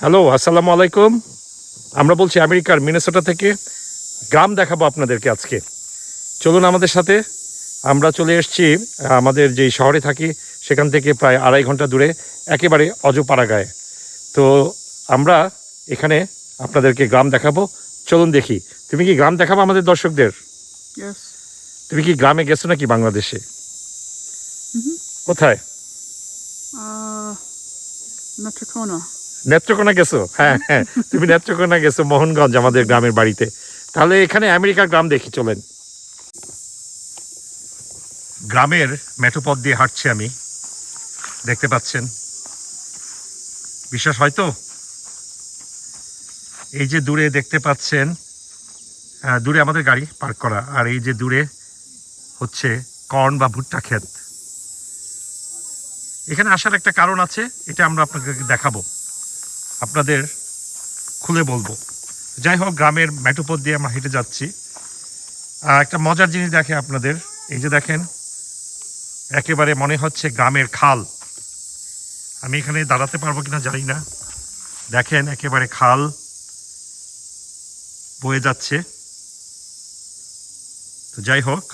Hello আসসালামু আলাইকুম। আমরা বলছি আমেরিকার মিনেসোটা থেকে গ্রাম দেখাবো আপনাদেরকে আজকে। চলুন আমাদের সাথে। আমরা চলে এসেছি আমাদের যেই শহরে থাকি সেখান থেকে প্রায় আড়াই ঘণ্টা দূরে একেবারে অজপাড়াগায়। তো আমরা এখানে আপনাদেরকে গ্রাম দেখাবো। চলুন দেখি। তুমি কি গ্রাম দেখাবো আমাদের দর্শকদের? তুমি কি গ্রামে গেছো নাকি বাংলাদেশে? কোথায়? Uh. নেত্রকোনা গেছো? হ্যাঁ হ্যাঁ। তুমি নেত্রকোনা গেছো, মোহনগঞ্জ, আমাদের গ্রামের বাড়িতে। তাহলে এখানে আমেরিকার গ্রাম দেখি, চলেন। গ্রামের মেঠোপথ দিয়ে হাঁটছি আমি। দেখতে পাচ্ছেন? বিশ্বাস হয়তো এই যে দূরে দেখতে পাচ্ছেন দূরে আমাদের গাড়ি পার্ক করা। আর এই যে দূরে হচ্ছে কর্ন বা ভুট্টা ক্ষেত। এখানে আসার একটা কারণ আছে, এটা আমরা আপনাকে দেখাবো। আপনাদের খুলে বলব। যাই হোক গ্রামের মেটোপথ দিয়ে আমরা হেঁটে যাচ্ছি। একটা মজার জিনিস দেখে আপনাদের। এই যে দেখেন, একেবারে মনে হচ্ছে গ্রামের খাল। আমি এখানে দাঁড়াতে পারব কিনা জানি না। দেখেন, একেবারে খাল বয়ে যাচ্ছে। তো যাই হোক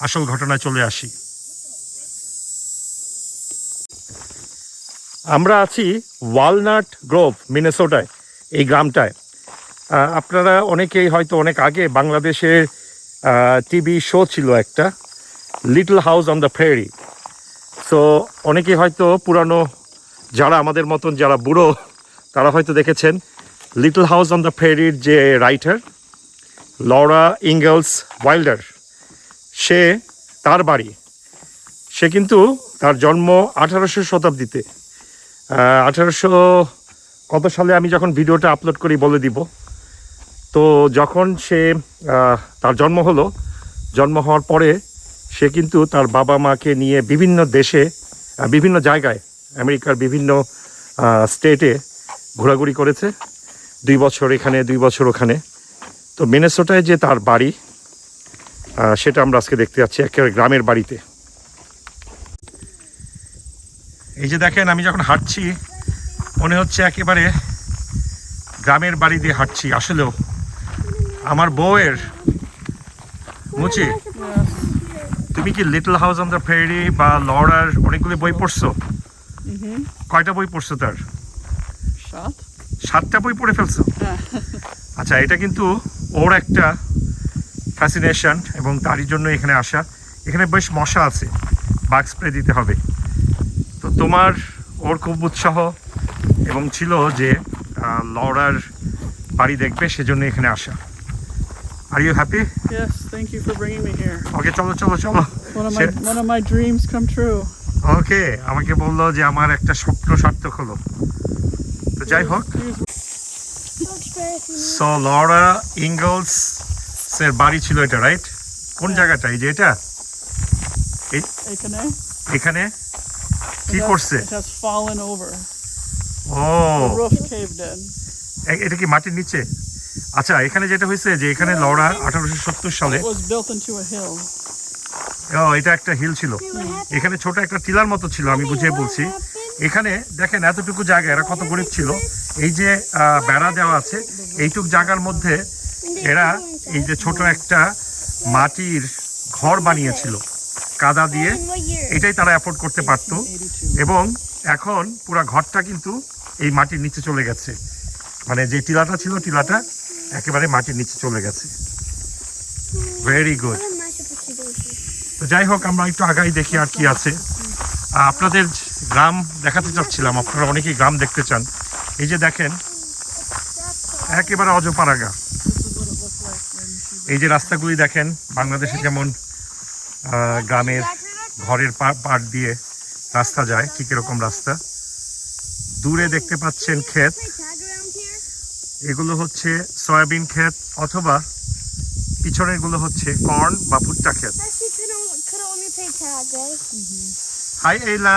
আসল ঘটনায় চলে আসি। আমরা আছি ওয়ালনাট গ্রোভ, মিনেসোটায়, এই গ্রামটায়। আপনারা অনেকেই হয়তো অনেক আগে বাংলাদেশের টিভি শো ছিল একটা, little house on the prairie so, অনেকেই হয়তো পুরানো, যারা আমাদের মতন যারা বুড়ো, তারা হয়তো দেখেছেন লিটল হাউস অন দ্য ফেরির যে রাইটার, লরা ইঙ্গেলস ওয়াইল্ডার। সে তার বাড়ি। সে কিন্তু তার জন্ম আঠারোশো শতাব্দীতে। আঠারোশো কত সালে আমি যখন ভিডিওটা আপলোড করি বলে দিব। তো যখন সে তার জন্ম হলো, জন্ম হওয়ার পরে সে কিন্তু তার বাবা মাকে নিয়ে বিভিন্ন দেশে বিভিন্ন জায়গায়, আমেরিকার বিভিন্ন স্টেটে ঘোরাঘুরি করেছে। দুই বছর এখানে, দুই বছর ওখানে। তো মেনেসোটায় যে তার বাড়ি সেটা আমরা আজকে দেখতে যাচ্ছি একেবারে গ্রামের বাড়িতে। এই যে দেখেন আমি যখন হাঁটছি মনে হচ্ছে একেবারে গ্রামের বাড়ি দিয়ে হাঁটছি। আসলেও আমার বউয়ের মুচি তুমি কি little house on the prairie বা লড়ার অনেকগুলি বই পড়ছো. কয়টা বই পড়ছো তার. সাতটা বই পড়ে ফেলছো? আচ্ছা এটা কিন্তু ওর একটা ফ্যাসিনেশন এবং তারই জন্য এখানে আসা। এখানে বেশ মশা আছে বাগ স্প্রে দিতে হবে। তোমার ওর খুব উৎসাহ এবং ছিল যে লড়ার বাড়ি দেখবে সেজন্য এখানে আসা। Are you happy Yes. Thank you for bringing me here. Okay চলো চলো চলো। One of my one of my dreams come true. ওকে আমাকে বলল যে আমার একটা স্বপ্ন সার্থক হলো। তো যাই হোক। সো লরা ইঙ্গলস এর বাড়ি ছিল এটা রাইট কোন জায়গাটা? এই যে এটা? Aikane. এখানে? কি করছে। It has fallen over. O. Roof caved in. এটা কি মাটির নিচে? আচ্ছা এখানে যেটা হয়েছে যে এখানে লরা আঠারোশো সত্তর সালে. ও এটা একটা হিল ছিল। এখানে ছোট একটা টিলার মতো ছিল আমি বুঝিয়ে বলছি। এখানে দেখেন এতটুকু জায়গা এরা কত গরিব ছিল। এই যে আহ, বেড়া দেওয়া আছে এইটুক জায়গার মধ্যে এরা এই যে ছোট একটা মাটির ঘর বানিয়েছিল। কাদা দিয়ে এটাই তারা অ্যাফোর্ড করতে পারতো। 82. এবং এখন পুরা ঘরটা কিন্তু এই মাটির নিচে চলে গেছে। মানে যে টিলাটা ছিল টিলাটা একেবারে মাটির নিচে চলে গেছে। ভেরি গুড তো যাই হোক আমরা একটু আগাই দেখি আর কি আছে। আপনাদের গ্রাম দেখাতে চাচ্ছিলাম আপনারা অনেকেই গ্রাম দেখতে চান। এই যে দেখেন একেবারে অজপাড়াগা। এই যে রাস্তাগুলি দেখেন বাংলাদেশে যেমন গ্রামের ঘরের পাট দিয়ে রাস্তা যায় ঠিক এরকম রাস্তা। দূরে দেখতে পাচ্ছেন ক্ষেত। এগুলো হচ্ছে সয়াবিন ক্ষেত অথবা পিছনেরগুলো হচ্ছে কর্ন বা ভুট্টা ক্ষেত? হাই এইলা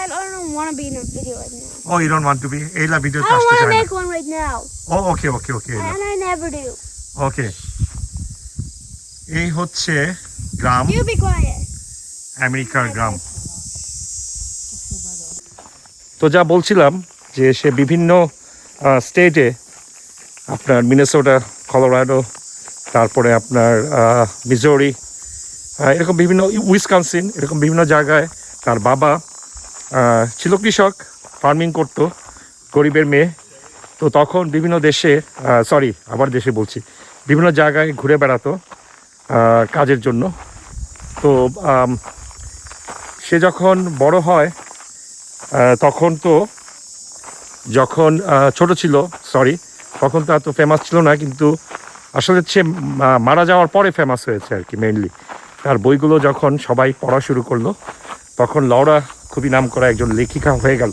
I don't want to be. in a video right now. Oh you don't want to be এইলা ভিডিওতে I want to make one right now, O okay okay okay এইলা and I never do. ওকে এই হচ্ছে গ্রাম. আমেরিকার গ্রাম। তো যা বলছিলাম যে সে বিভিন্ন স্টেটে আপনার মিনেসোটা কলোরাডো তারপরে আপনার মিজোরি এরকম বিভিন্ন উইসকানসিন এরকম বিভিন্ন জায়গায় তার বাবা ছিল কৃষক ফার্মিং করতো গরিবের মেয়ে। তো তখন বিভিন্ন দেশে সরি আবার দেশে বলছি বিভিন্ন জায়গায় ঘুরে বেড়াতো। কাজের জন্য। তো সে যখন বড় হয় তখন তো যখন ছোট ছিল সরি তখন তো এত ফেমাস ছিল না, কিন্তু আসলে সে মারা যাওয়ার পরে ফেমাস হয়েছে আর কি মেইনলি তার বইগুলো যখন সবাই পড়া শুরু করল, তখন লওরা খুবই নাম করা একজন লেখিকা হয়ে গেল।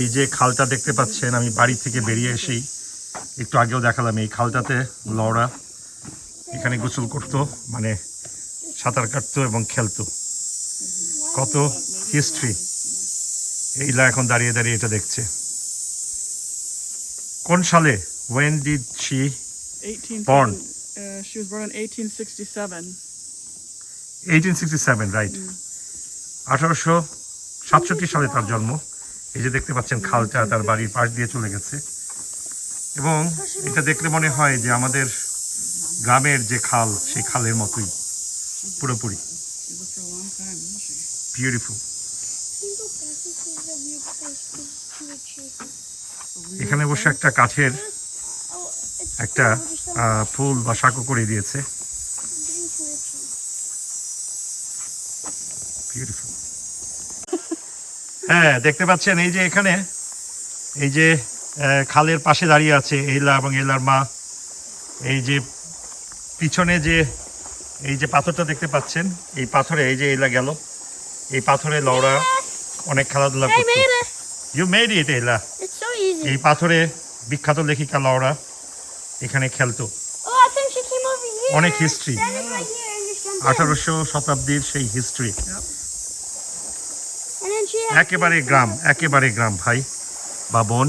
এই যে খালটা দেখতে পাচ্ছেন, আমি বাড়ি থেকে বেরিয়ে এসেই একটু আগেও দেখালাম এই খালটাতে লওরা এখানে গোসল করতো মানে সাঁতার কাটতো এবং খেলতো। কত হিস্ট্রি এইলা এখন দাঁড়িয়ে দাঁড়িয়ে এটা দেখছে। কোন সালে when did she 18, Born. Uh, she was born in 1867. Seven right আঠারোশো সাতষট্টি সালে তার জন্ম। এই যে দেখতে পাচ্ছেন খালটা তার বাড়ির পাশ দিয়ে চলে গেছে। এবং এটা দেখলে মনে হয় যে আমাদের গ্রামের যে খাল, সেই খালের মতোই, পুরোপুরি। এখানে বসে একটা কাঠের একটা ফুল বা সাঁকো করে দিয়েছে। হ্যাঁ দেখতে পাচ্ছেন এই যে এখানে, এই যে খালের পাশে দাঁড়িয়ে আছে এলা এবং এলার মা। এই যে পিছনে যে এই যে পাথরটা দেখতে পাচ্ছেন এই পাথরে এই যে এলা গেল। এই পাথরে লওরা অনেক খেলাধুলা I করতো। ইউ মেড ইট এলা. এই পাথরে বিখ্যাত লেখিকা লওরা এখানে খেলতো। Oh. অনেক in. আঠারোশো শতাব্দীর সেই হিস্ট্রি একেবারে গ্রাম একেবারে গ্রাম ভাই বা বোন।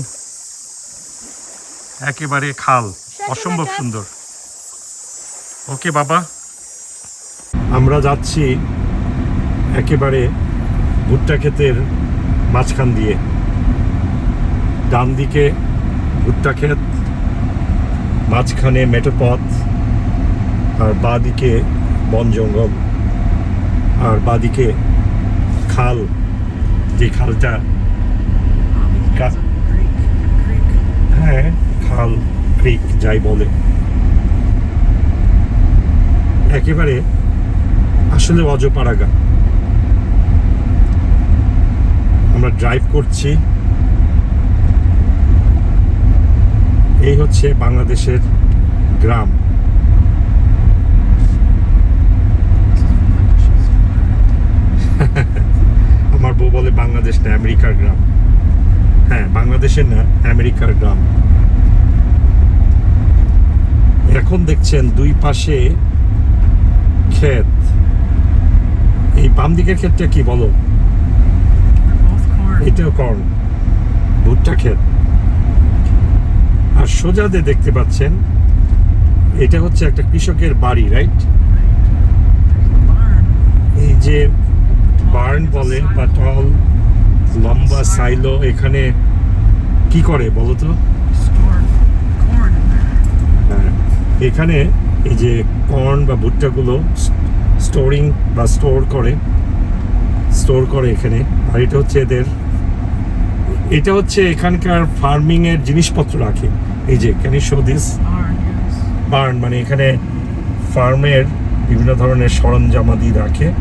একেবারে খাল অসম্ভব সুন্দর। ওকে বাবা। আমরা যাচ্ছি একেবারে ভুট্টা ক্ষেতের মাঝখান দিয়ে। ডান দিকে ভুট্টা ক্ষেত মাঝখানে মেটোপথ আর বাদিকে বন জঙ্গল আর বাদিকে খাল যে খালটা হ্যাঁ খাল ক্রিক যাই বলে। একেবারে আসলে অজপাড়াগা। আমরা ড্রাইভ করছি। এই হচ্ছে বাংলাদেশের গ্রাম। আমার বউ বলে বাংলাদেশ না, আমেরিকার গ্রাম। হ্যাঁ বাংলাদেশের না, আমেরিকার গ্রাম। এখন দেখছেন দুই পাশে ক্ষেত। এই বাম দিকের ক্ষেতটা কি বলো? এটাও কর্ন ভুট্টা ক্ষেত। আর সোজাতে দেখতে পাচ্ছেন এটা হচ্ছে একটা কৃষকের বাড়ি রাইট এই যে বার্ন বলে বা টল লম্বা সাইলো এখানে কি করে বলো তো. হ্যাঁ, এখানে এই যে কর্ন বা ভুট্টাগুলো স্টোরিং বা স্টোর করে স্টোর করে এখানে। আর এটা হচ্ছে এদের এটা হচ্ছে এখানকার ফার্মিং এর জিনিসপত্র রাখে। এই যে ক্যান শো দিস বার্ন মানে এখানে ফার্মের বিভিন্ন ধরনের সরঞ্জামাদি রাখে।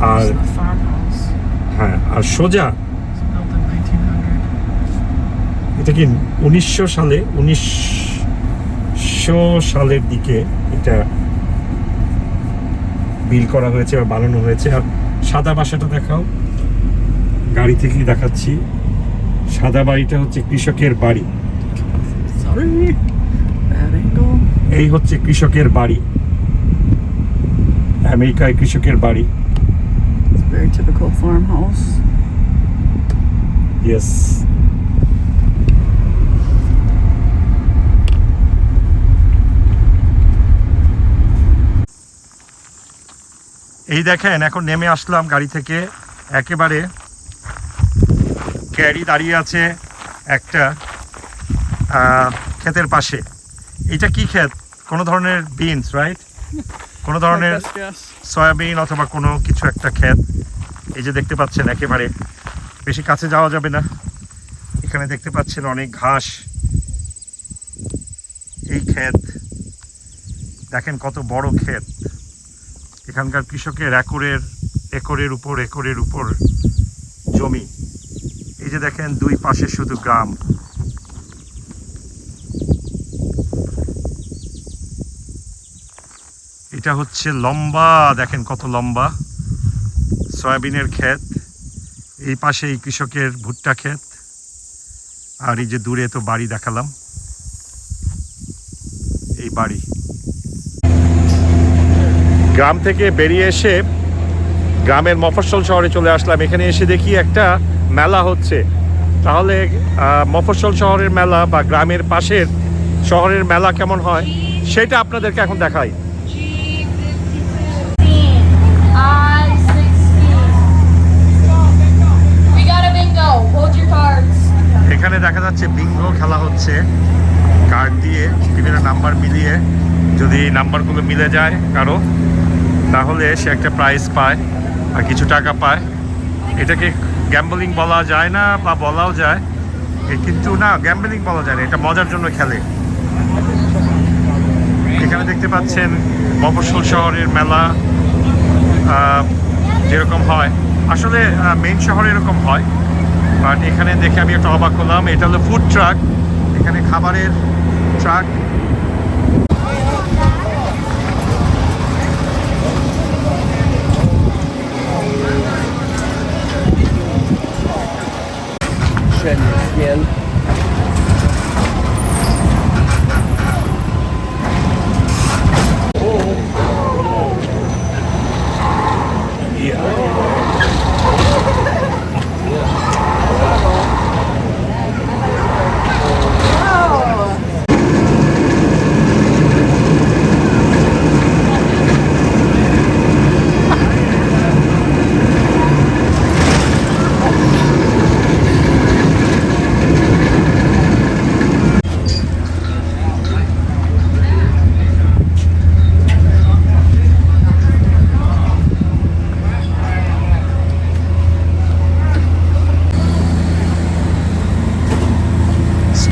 আর. হ্যাঁ আর সোজা It was built in 1900. এটা কি উনিশশো সালে উনিশশো সালের দিকে এটা বিল করা হয়েছে বা বানানো হয়েছে। আর সাদা বাসাটা দেখাও। গাড়ি থেকেই দেখাচ্ছি। সাদা বাড়িটা হচ্ছে কৃষকের বাড়ি। এই হচ্ছে কৃষকের বাড়ি। আমেরিকায় কৃষকের বাড়ি। Very typical farmhouse. ইয়েস এই দেখেন এখন নেমে আসলাম গাড়ি থেকে। একেবারে ক্যারি দাঁড়িয়ে আছে একটা ক্ষেতের পাশে। এটা কি ক্ষেত? কোনো ধরনের বিনস রাইট কোনো ধরনের সয়াবিন অথবা কোনো কিছু একটা ক্ষেত। এই যে দেখতে পাচ্ছেন একেবারে বেশি কাছে যাওয়া যাবে না। এখানে দেখতে পাচ্ছেন অনেক ঘাস। এই ক্ষেত দেখেন কত বড় ক্ষেত। এখানকার কৃষকের একরের একরের উপর একরের উপর জমি। এই যে দেখেন, দুই পাশে শুধু গ্রাম। এটা হচ্ছে লম্বা, দেখেন কত লম্বা, সয়াবিনের ক্ষেত। এই পাশে এই কৃষকের ভুট্টা ক্ষেত। আর এই যে দূরে তো বাড়ি দেখালাম। এই বাড়ি। গ্রাম থেকে বেরিয়ে এসে গ্রামের মফস্বল শহরে চলে আসলাম। এখানে এসে দেখি একটা মেলা হচ্ছে। তাহলে মফস্বল শহরের মেলা বা গ্রামের পাশের শহরের মেলা কেমন হয়? সেটা আপনাদেরকে এখন দেখাই. এখানে দেখা যাচ্ছে বিঙ্গো খেলা হচ্ছে। কার্ড দিয়ে বিভিন্ন নাম্বার মিলিয়ে যদি নাম্বারগুলো মিলে যায় কারও। তাহলে সে একটা প্রাইজ পায় আর কিছু টাকা পায়। এটাকে গ্যাম্বলিং বলা যায় না বা বলাও যায়। কিন্তু না গ্যাম্বলিং বলা যায় না, এটা মজার জন্য খেলে। এখানে দেখতে পাচ্ছেন মফস্বল শহরের মেলা যেরকম হয়। আসলে মেন শহরে এরকম হয়। বাট এখানে দেখে আমি একটা অবাক হলাম। এটা হলো ফুড ট্রাক এখানে খাবারের ট্রাক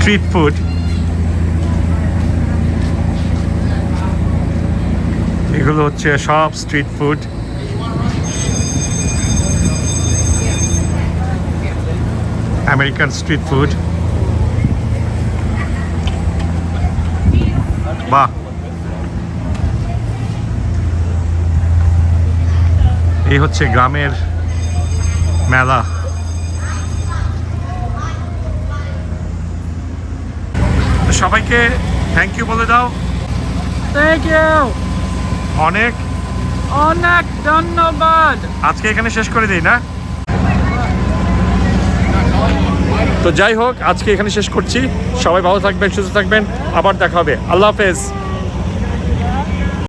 স্ট্রিট ফুড এগুলো হচ্ছে সব street food American street food বাহ। এই হচ্ছে গ্রামের মেলা। সবাইকে থ্যাংক ইউ বলে দাও। থ্যাংক ইউ অনেক। অনেক ধন্যবাদ। আজকে এখানে শেষ করে দিই না? তো যাই হোক আজকে এখানে শেষ করছি। সবাই ভালো থাকবেন সুস্থ থাকবেন। আবার দেখা হবে। আল্লাহ হাফেজ।